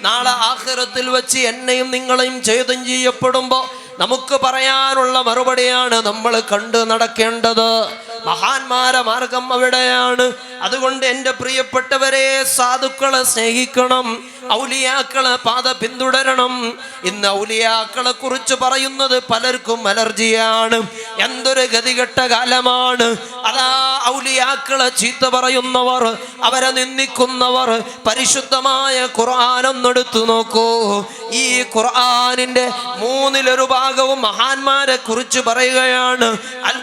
നാളെ ആഖിറത്തിൽ വെച്ച് എന്നെയും നിങ്ങളെയും ചേതം ചെയ്യപ്പെടുമ്പോ നമുക്ക് പറയാനുള്ള മറുപടിയാണ് നമ്മൾ കണ്ടു നടക്കേണ്ടത്. മഹാന്മാരെ മാർഗം അവിടെയാണ്. അതുകൊണ്ട് എന്റെ പ്രിയപ്പെട്ടവരെ സാധുക്കളെ സ്നേഹിക്കണം. ഔലിയാക്കളെ പാത പിന്തുടരണം. ഇന്ന് ഔലിയാക്കളെ കുറിച്ച് പറയുന്നത് പലർക്കും അലർജിയാണ്. എന്തൊരു ഗതികെട്ട കാലമാണ്. അതാ ഔലിയാക്കളെ ചീത്ത പറയുന്നവർ അവരെ നിന്ദിക്കുന്നവർ പരിശുദ്ധമായ ഖുർആാനൊന്നെടുത്തു നോക്കൂ. ഈ ഖുർആാനിന്റെ മൂന്നിലൊരു ഭാഗവും മഹാന്മാരെ കുറിച്ച് പറയുകയാണ്. അൽ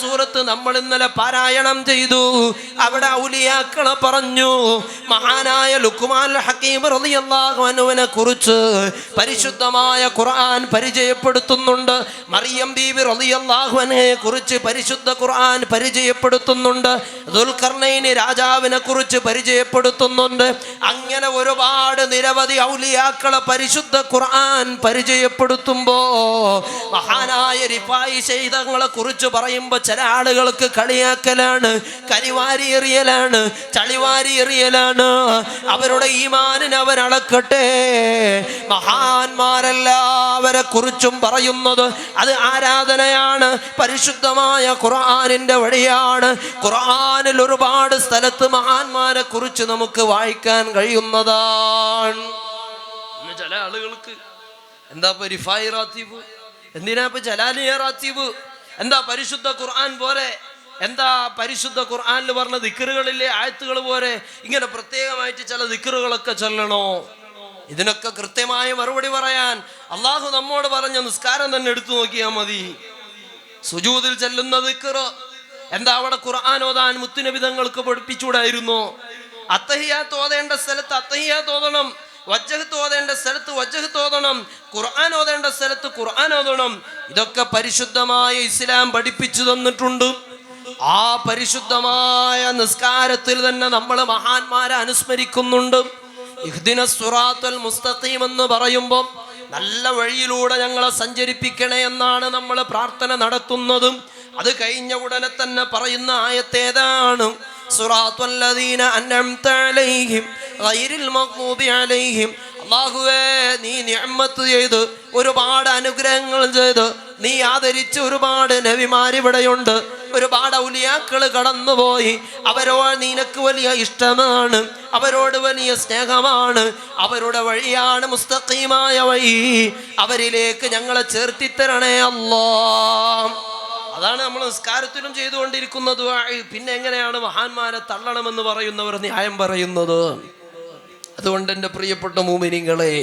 സൂറത്ത് നമ്മൾ ഇന്നലെ പാരായണം ചെയ്തു. അവിടെ ഔലിയാക്കളെ പറഞ്ഞു മഹാനായ ലുക്കുമാൻ ഹക്കീം റളിയല്ലാഹു അൻഹുവിനെ കുറിച്ച് പരിശുദ്ധമായ ഖുർആൻ പരിചയപ്പെടുത്തുന്നുണ്ട്. മറിയം ബീബി റളിയല്ലാഹു അൻഹയെ കുറിച്ച് പരിശുദ്ധ ഖുർആൻ പരിചയപ്പെടുത്തുന്നുണ്ട്. ദുൽഖർണൈനി രാജാവിനെ കുറിച്ച് പരിചയപ്പെടുത്തുന്നുണ്ട്. അങ്ങനെ ഒരുപാട് നിരവധി ഔലിയാക്കളെ പരിശുദ്ധ ഖുർആൻ പരിചയപ്പെടുത്തുമ്പോ മഹാനായ റിഫായി ചെയ്തങ്ങളെ കുറിച്ച് പറയുമ്പോൾ ചില ആളുകൾക്ക് കളിയാക്കലാണ് കരിവാരി എറിയലാണ് ചളിവാരി എറിയലാണ് അവരുടെ ഈമാനിന് അവൻ അളക്കട്ടെ. മഹാന്മാരെല്ലാവരെ കുറിച്ചും പറയുന്നത് അത് ആരാധനയാണ് പരിശുദ്ധമായ ഖുർആാനിന്റെ വഴിയാണ്. ഖുർആാനിൽ ഒരുപാട് സ്ഥലത്ത് മഹാന്മാരെ കുറിച്ച് നമുക്ക് വായിക്കാൻ കഴിയുന്നതാണ്. ഇന്ന് ചില ആളുകൾക്ക് എന്താ ഇപ്പൊ റിഫായി റാത്തീബ് എന്തിനാ ഇപ്പൊ ജലാലിയ റാത്തീബ് എന്താ പരിശുദ്ധ ഖുർആൻ പോലെ? എന്താ പരിശുദ്ധ ഖുർആനിൽ പറഞ്ഞ ദിക്കറുകളില്ലേ ആയത്തുകൾ പോലെ? ഇങ്ങനെ പ്രത്യേകമായിട്ട് ചില ദിക്കറുകളൊക്കെ ചൊല്ലണോ? ഇതിനൊക്കെ കൃത്യമായ മറുപടി പറയാൻ അള്ളാഹു നമ്മോട് പറഞ്ഞ നിസ്കാരം തന്നെ എടുത്തു നോക്കിയാൽ മതി. സുജൂതിൽ ചെല്ലുന്ന ദിക്കറ് എന്താ അവിടെ ഖുർആൻ ഓതാൻ മുത്തുനബിതങ്ങൾക്ക് പഠിപ്പിച്ചൂടായിരുന്നു അത്തഹിയാത്ത് തോതേണ്ട സ്ഥലത്ത് അത്തഹിയാത്ത് ഓതണം. വജ്ജഹത്ത് ഓതേണ്ട സ്ഥലത്ത് വജ്ജഹത്ത് ഓതണം ഖുർആൻ ഓതേണ്ട സ്ഥലത്ത് ഖുർആൻ ഓതണം. ഇതൊക്കെ പരിശുദ്ധമായ ഇസ്ലാം പഠിപ്പിച്ചു തന്നിട്ടുണ്ട്. ആ പരിശുദ്ധമായ നിസ്കാരത്തിൽ തന്നെ നമ്മൾ മഹാന്മാരെ അനുസ്മരിക്കുന്നുണ്ട്. ഇഹ്ദിന സുറാത്തുൽ മുസ്തഖീം എന്ന് പറയുമ്പോൾ നല്ല വഴിയിലൂടെ ഞങ്ങളെ സഞ്ചരിപ്പിക്കണേ എന്നാണ് നമ്മൾ പ്രാർത്ഥന നടത്തുന്നതും. അത് കഴിഞ്ഞ ഉടനെ തന്നെ പറയുന്ന ആയത്തേതാണ്. സുറാത്തുല്ലദീന അൻഅംത അലൈഹിം അല്ലാഹുവേ നീ ഞമ്മത്ത് ചെയ്ത് ഒരുപാട് അനുഗ്രഹങ്ങൾ ചെയ്ത്. നീ ആദരിച്ച ഒരുപാട് നബിമാരിവിടെയുണ്ട് ഒരുപാട് ഔലിയാക്കൾ കടന്നുപോയി. അവരോട് നിനക്ക് വലിയ ഇഷ്ടമാണ്. അവരോട് വലിയ സ്നേഹമാണ്. അവരുടെ വഴിയാണ് മുസ്തഖീമായ വഴി. അവരിലേക്ക് ഞങ്ങളെ ചേർത്തിത്തരണേ അല്ലോ. അതാണ് നമ്മൾ നിസ്കാരത്തിലും ചെയ്തുകൊണ്ടിരിക്കുന്നത് പിന്നെ എങ്ങനെയാണ് മഹാന്മാരെ തള്ളണമെന്ന് പറയുന്നവർ ന്യായം പറയുന്നത്? അതുകൊണ്ട് എന്റെ പ്രിയപ്പെട്ട മൂമിനിങ്ങളെ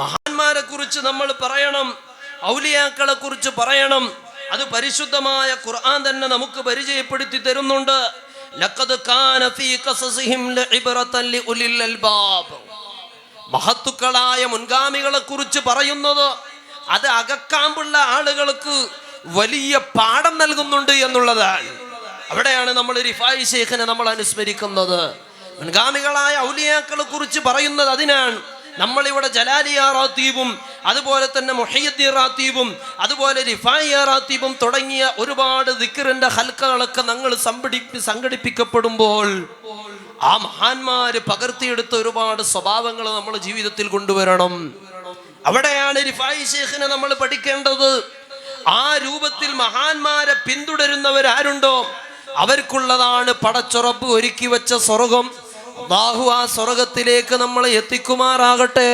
മഹാന്മാരെ കുറിച്ച് നമ്മൾ പറയണം ഔലിയാക്കളെ കുറിച്ച് പറയണം അത് പരിശുദ്ധമായ ഖുർആൻ തന്നെ നമുക്ക് പരിചയപ്പെടുത്തി തരുന്നുണ്ട്. മഹത്തുക്കളായ മുൻഗാമികളെ കുറിച്ച് പറയുന്നത് അത് അകക്കാമ്പുള്ള ആളുകൾക്ക് വലിയ പാഠം നൽകുന്നുണ്ട് എന്നുള്ളതാണ്. അവിടെയാണ് നമ്മൾ റിഫായി ശേഖനെ നമ്മൾ അനുസ്മരിക്കുന്നത്. മുൻഗാമികളായ ഔലിയാക്കളെ കുറിച്ച് പറയുന്നത് അതിനാണ്. നമ്മളിവിടെ ജലാലിയ റാത്തീബും അതുപോലെ തന്നെ മുഹയ്യദ്ദീൻ റാത്തീബും അതുപോലെ റിഫായ റാത്തീബും തുടങ്ങിയ ഒരുപാട് ദിക്കറിന്റെ ഹൽക്കകളൊക്കെ ഞങ്ങൾ സംഘടിപ്പി സംഘടിപ്പിക്കപ്പെടുമ്പോൾ ആ മഹാന്മാര് പകർത്തിയെടുത്ത ഒരുപാട് സ്വഭാവങ്ങൾ നമ്മൾ ജീവിതത്തിൽ കൊണ്ടുവരണം. അവിടെയാണ് റിഫായി ഷേഖിനെ നമ്മൾ പഠിക്കേണ്ടത്. ആ രൂപത്തിൽ മഹാന്മാരെ പിന്തുടരുന്നവരാരുണ്ടോ? അവർക്കുള്ളതാണ് പടച്ചുറപ്പ് ഒരുക്കി വെച്ച സ്വർഗം. അള്ളാഹു ആ സ്വർഗത്തിലേക്ക് നമ്മളെ എത്തിക്കുമാറാകട്ടെ.